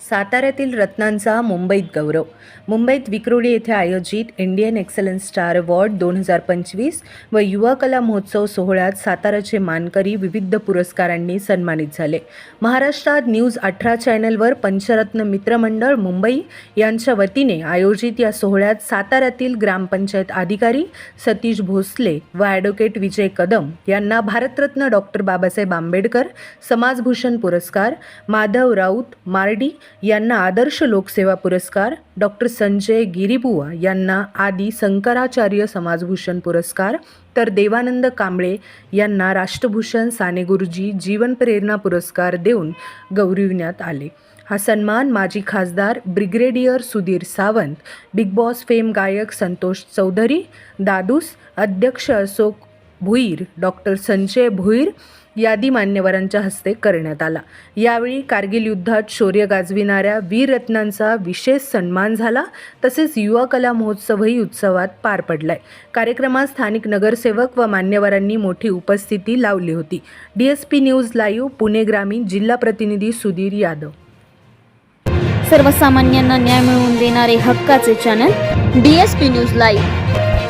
साताऱ्यातील रत्नांचा मुंबईत गौरव. मुंबईत विक्रोळी येथे आयोजित इंडियन एक्सलन्स स्टार अवॉर्ड दोन हजार पंचवीस व युवा कला महोत्सव सोहळ्यात साताराचे मानकरी विविध पुरस्कारांनी सन्मानित झाले. महाराष्ट्रात न्यूज अठरा चॅनलवर पंचरत्न मित्रमंडळ मुंबई यांच्या वतीने आयोजित या सोहळ्यात साताऱ्यातील ग्रामपंचायत अधिकारी सतीश भोसले व ॲडव्होकेट विजय कदम यांना भारतरत्न डॉक्टर बाबासाहेब आंबेडकर समाजभूषण पुरस्कार माधव राऊत मार्डी यांना आदर्श लोकसेवा पुरस्कार डॉक्टर संजय गिरीबुवा यांना आदी शंकराचार्य समाजभूषण पुरस्कार तर देवानंद कांबळे यांना राष्ट्रभूषण साने गुरुजी जीवन प्रेरणा पुरस्कार देऊन गौरविण्यात आले. हा सन्मान माजी खासदार brigadier Sudhir Sawant Bigg Boss fame गायक संतोष चौधरी दादूस अध्यक्ष अशोक भुईर डॉक्टर संजय भुईर यादी मान्यवरांच्या हस्ते करण्यात आला. यावेळी कारगिल युद्धात शौर्य गाजविणाऱ्या वीररत्नांचा विशेष सन्मान झाला. तसेच युवा कला महोत्सवही उत्सवात पार पडलाय. कार्यक्रमात स्थानिक नगरसेवक व मान्यवरांनी मोठी उपस्थिती लावली होती. D S P news live Pune ग्रामीण जिल्हा प्रतिनिधी सुधीर यादव. सर्वसामान्यांना न्याय मिळवून देणारे हक्काचे channel D S P news live.